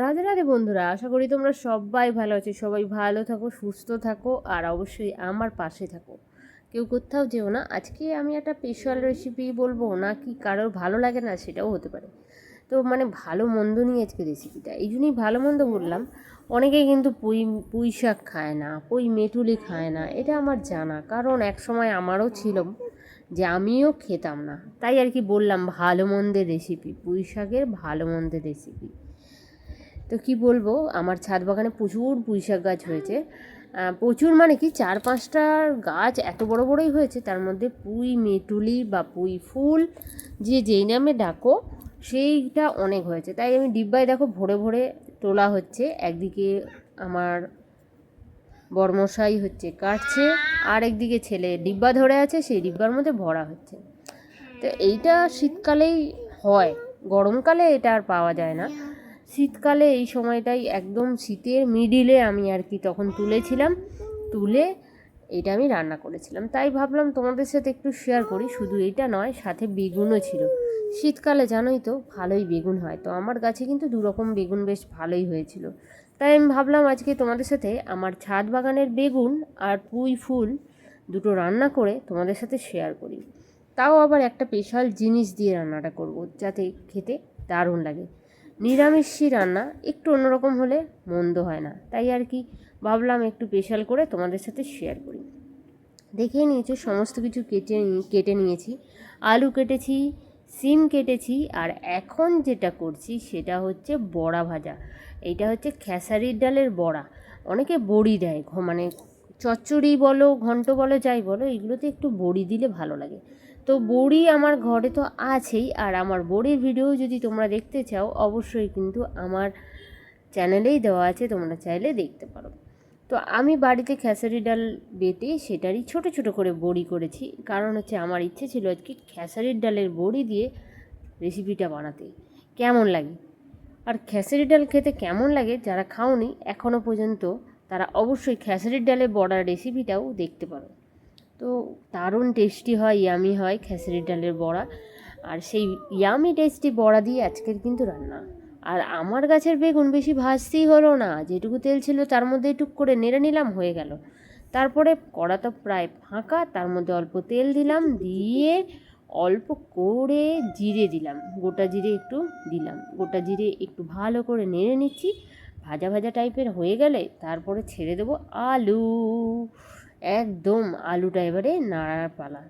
রাধে রাধে বন্ধুরা, আশা করি তোমরা সবাই ভালো আছো। সবাই ভালো থাকো, সুস্থ থাকো, আর অবশ্যই আমার পাশে থাকো। কেউ কোথাও যেও না। আজকে আমি একটা স্পেশাল রেসিপি বলব, না কি কারোর ভালো লাগে না সেটাও হতে পারে। তো মানে ভালো মন্দ নিয়ে আজকে রেসিপিটা এই জন্যই ভালো মন্দ বললাম। অনেকেই কিন্তু পুঁই পুঁই শাক খায় না, পুঁই মেটুলি খায় না, এটা আমার জানা। কারণ এক সময় আমারও ছিল যে আমিও খেতাম না। তাই আর কি বললাম, ভালো মন্দের রেসিপি পুঁই শাকের ভালো মন্দের রেসিপি তো কি বলব, আমার ছাদ বাগানে প্রচুর পুঁই শাক গাছ হয়েছে। প্রচুর মানে কি, চার পাঁচটা গাছ এত বড় বড়ই হয়েছে, তার মধ্যে পুঁই, মেটুলি বা পুঁই ফুল, যে যেই নামে ডাকো, সেইটা অনেক হয়েছে। তাই আমি ডিব্বায় দেখো ভরে ভরে তোলা হচ্ছে, একদিকে আমার বর্মশাই হচ্ছে কাটছে, আর একদিকে ছেলে ডিব্বা ধরে আছে, সেই ডিব্বার মধ্যে ভরা হচ্ছে। তো এইটা শীতকালেই হয়, গরমকালে এটা আর পাওয়া যায় না। শীতকালে এই সময়টাই একদম শীতের মিডিলে আমি আর কি তখন তুলেছিলাম, তুলে এটা আমি রান্না করেছিলাম। তাই ভাবলাম তোমাদের সাথে একটু শেয়ার করি, শুধু এইটা নয়, সাথে বেগুনও ছিল। শীতকালে জানোই তো ভালোই বেগুন হয়, তো আমার গাছে কিন্তু দু রকম বেগুন বেশ ভালোই হয়েছিল। তাই আমি ভাবলাম আজকে তোমাদের সাথে আমার ছাদ বাগানের বেগুন আর পুঁই ফুল দুটো রান্না করে তোমাদের সাথে শেয়ার করি। তাও আবার একটা স্পেশাল জিনিস দিয়ে রান্নাটা করব, যাতে খেতে দারুণ লাগে। নিরামিষি রান্না, একটু অন্যরকম হলে মন্দ হয় না। তাই আর কি ভাবলাম একটু স্পেশাল করে তোমাদের সাথে শেয়ার করি। দেখে নিয়েছি, সমস্ত কিছু কেটে কেটে নিয়েছি। আলু কেটেছি, সিম কেটেছি, আর এখন যেটা করছি সেটা হচ্ছে বড়া ভাজা। এইটা হচ্ছে খেসারির ডালের বড়া। অনেকে বড়ি দেয় মানে চচ্চড়ি বলো, ঘন্ট বলো, যাই বলো, এগুলোতে একটু বড়ি দিলে ভালো লাগে। তো বড়ি আমার ঘরে তো আছেই, আর আমার বড়ির ভিডিও যদি তোমরা দেখতে চাও, অবশ্যই কিন্তু আমার চ্যানেলেই দেওয়া আছে, তোমরা চাইলে দেখতে পারো। তো আমি বাড়িতে খেসারি ডাল বেটে সেটারই ছোট ছোট করে বড়ি করেছি। কারণ হচ্ছে আমার ইচ্ছে ছিল আজকে খেসারির ডালের বড়ি দিয়ে রেসিপিটা বানাতে। কেমন লাগে? আর খেসারি ডাল খেতে কেমন লাগে যারা খাওনি এখনও পর্যন্ত তারা অবশ্যই খেসারির ডালে বড়ার রেসিপিটাও দেখতে পারো। তো দারুণ টেস্টি হয় ইয়ামি হয় খেসারির ডালের বড়া। আর সেই ইয়ামি টেস্টি বড়া দিয়ে আজকের কিন্তু রান্না। আর আমার গাছের বেগুন বেশি ভাজতেই হলো না, যেটুকু তেল ছিল তার মধ্যে টুক করে নেড়ে নিলাম, হয়ে গেল। তারপরে কড়া তো প্রায় ফাঁকা, তার মধ্যে অল্প তেল দিলাম, দিয়ে অল্প করে জিরে দিলাম। গোটা জিরে একটু দিলাম। গোটা জিরে একটু ভালো করে নেড়ে নিচ্ছি। ভাজা ভাজা টাইপের হয়ে গেলে তারপরে ছেড়ে দেবো আলু। একদম আলুটা এবারে নাড়ার পালা।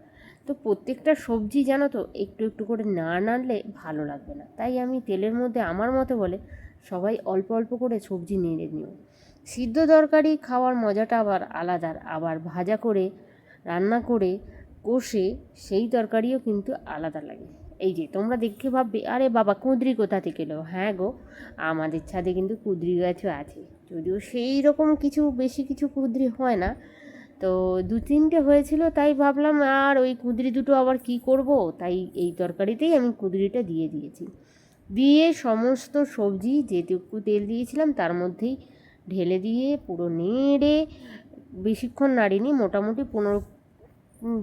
তো প্রত্যেকটা সবজি জানো তো, একটু একটু করে না নাড়লে ভালো লাগবে না। তাই আমি তেলের মধ্যে আমার মতো বলে সবাই অল্প অল্প করে সবজি নেড়ে নিও। সিদ্ধ তরকারি খাওয়ার মজাটা আবার আলাদার আবার ভাজা করে, রান্না করে কষে সেই তরকারিও কিন্তু আলাদা লাগে। এই যে তোমরা দেখে ভাববে, আরে বাবা, কুঁদরি কোথা থেকে এলো? হ্যাঁ গো, আমাদের ছাদে কিন্তু কুঁদরি গাছও আছে। যদিও সেই রকম কিছু, বেশি কিছু কুঁদরি হয় না তো দু তিনটে হয়েছিল, তাই ভাবলাম, আর ওই কুঁদরি দুটো আবার কি করব? তাই এই তরকারিতেই আমি কুঁদরিটা দিয়ে দিয়েছি। দিয়ে সমস্ত সবজি, যেটুকু তেল দিয়েছিলাম, তার মধ্যেই ঢেলে দিয়ে পুরো নেড়ে, বেশিক্ষণ নাড়িনি, মোটামুটি পনেরো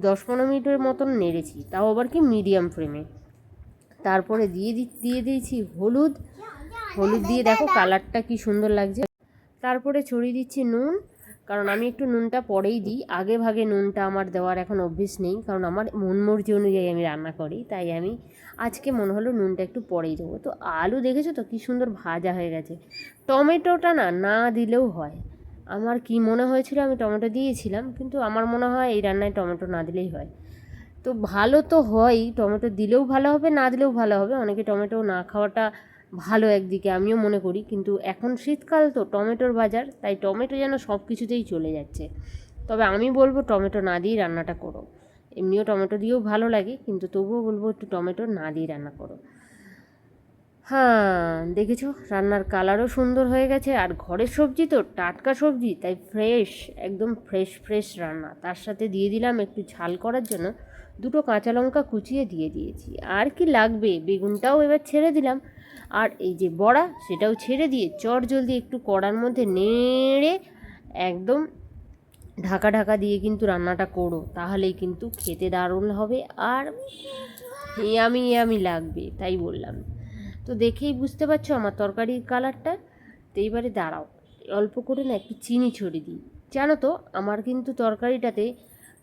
দশ পনেরো মিনিটের মতন নেড়েছি। তাও আবার কি মিডিয়াম ফ্লেমে। তারপরে দিয়ে দি, দিয়ে দিয়েছি হলুদ। হলুদ দিয়ে দেখো কালারটা কি সুন্দর লাগছে। তারপরে ছড়িয়ে দিচ্ছি নুন। কারণ আমি একটু নুনটা পরেই দিই। আগে ভাগে নুনটা আমার দেওয়ার এখন অভ্যেস নেই, কারণ আমার মন মর্জি অনুযায়ী আমি রান্না করি, তাই আমি আজকে মনে হলো নুনটা একটু পরেই দেবো। তো আলু দেখেছ তো? কী সুন্দর ভাজা হয়ে গেছে। টমেটোটা না না দিলেও হয়। আমার কি মনে হয়েছিল আমি টমেটো দিয়েছিলাম, কিন্তু আমার মনে হয় এই রান্নায় টমেটো না দিলেই হয়। তো ভালো তো হয়ই, টমেটো দিলেও ভালো হবে, না দিলেও ভালো হবে। অনেকে টমেটো না খাওয়াটা ভালো একদিকে, আমিও মনে করি। কিন্তু এখন শীতকাল তো টমেটোর বাজার, তাই টমেটো যেন সব কিছুতেই চলে যাচ্ছে। তবে আমি বলব টমেটো না দিয়ে রান্নাটা করো। এমনিও টমেটো দিয়েও ভালো লাগে, কিন্তু তবুও বলব একটু টমেটো না দিয়ে রান্না করো। হ্যাঁ দেখেছ? রান্নার কালারও সুন্দর হয়ে গেছে। আর ঘরের সবজি তো টাটকা সবজি, তাই ফ্রেশ একদম ফ্রেশ ফ্রেশ রান্না। তার সাথে দিয়ে দিলাম একটু ঝাল করার জন্য দুটো কাঁচা লঙ্কা কুচিয়ে দিয়ে দিয়েছি। আর কি লাগবে? বেগুনটাও এবার ছেড়ে দিলাম। আর এই যে বড়া, সেটাও ছেড়ে দিয়ে চট জলদি একটু কড়ার মধ্যে নেড়ে একদম ঢাকা ঢাকা দিয়ে কিন্তু রান্নাটা করো। তাহলেই কিন্তু খেতে দারুণ হবে। আর ইয়ামি ইয়ামি লাগবে, তাই বললাম। তো দেখেই বুঝতে পারছ আমার তরকারির কালারটা? তো এইবারে দাঁড়াও, অল্প করে না একটু চিনি ছড়িয়ে দিই। জানো তো, আমার কিন্তু তরকারিটাতে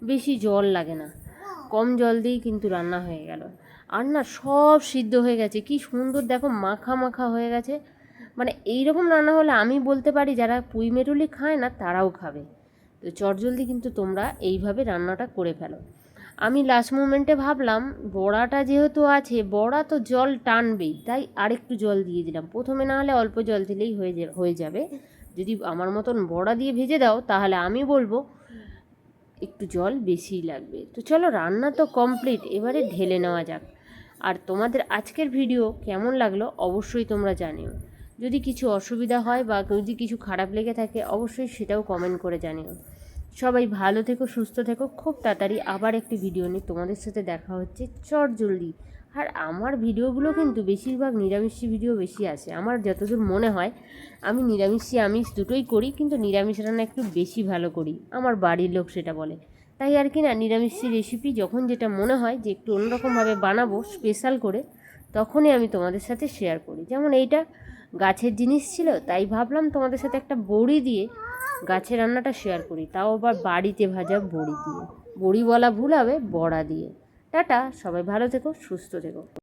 বেশি জল লাগে না। কম জল দিয়েই কিন্তু রান্না হয়ে গেল। আর না সব সিদ্ধ হয়ে গেছে, কি সুন্দর দেখো মাখা মাখা হয়ে গেছে। মানে এই রকম রান্না হলে আমি বলতে পারি যারা পুঁই মেটুলি খায় না তারাও খাবে। তো চটজলদি কিন্তু তোমরা এইভাবে রান্নাটা করে ফেলো। আমি লাস্ট মোমেন্টে ভাবলাম, বড়াটা যেহেতু আছে, বড়া তো জল টানবেই। তাই আরেকটু জল দিয়ে দিলাম। প্রথমে না হলে অল্প জল দিলেই হয়ে হয়ে যাবে। যদি আমার মতন বড়া দিয়ে ভেজে দাও, তাহলে আমি বলব একটু জল বেশিই লাগবে। তো চলো, রান্না তো কমপ্লিট এবারে ঢেলে নেওয়া যাক। আর তোমাদের আজকের ভিডিও কেমন লাগল অবশ্যই তোমরা জানিও। যদি কিছু অসুবিধা হয় বা যদি কিছু খারাপ লেগে থাকে, অবশ্যই সেটাও কমেন্ট করে জানিও। সবাই ভালো থেকো, সুস্থ থেকো। খুব তাড়াতাড়ি আবার একটি ভিডিও নিয়ে তোমাদের সাথে দেখা হচ্ছে। চট জলদি। আর আমার ভিডিওগুলো কিন্তু বেশিরভাগ নিরামিষি ভিডিও বেশি আসে। আমার যতদূর মনে হয়, আমি নিরামিষি আমিষ দুটোই করি, কিন্তু নিরামিষ রান্না একটু বেশি ভালো করি। আমার বাড়ির লোক সেটা বলে। তাই আর কি না নিরামিষি রেসিপি যখন যেটা মনে হয় যে একটু অন্যরকমভাবে বানাবো স্পেশাল করে, তখনই আমি তোমাদের সাথে শেয়ার করি। যেমন এইটা গাছের জিনিস ছিল, তাই ভাবলাম তোমাদের সাথে একটা বড়ি দিয়ে গাছের রান্নাটা শেয়ার করি। তাও আবার বাড়িতে ভাজা বড়ি দিয়ে। বড়ি বলা ভুল হবে, বড়া দিয়ে। টাটা, সবাই ভালো থেকো, সুস্থ থেকো।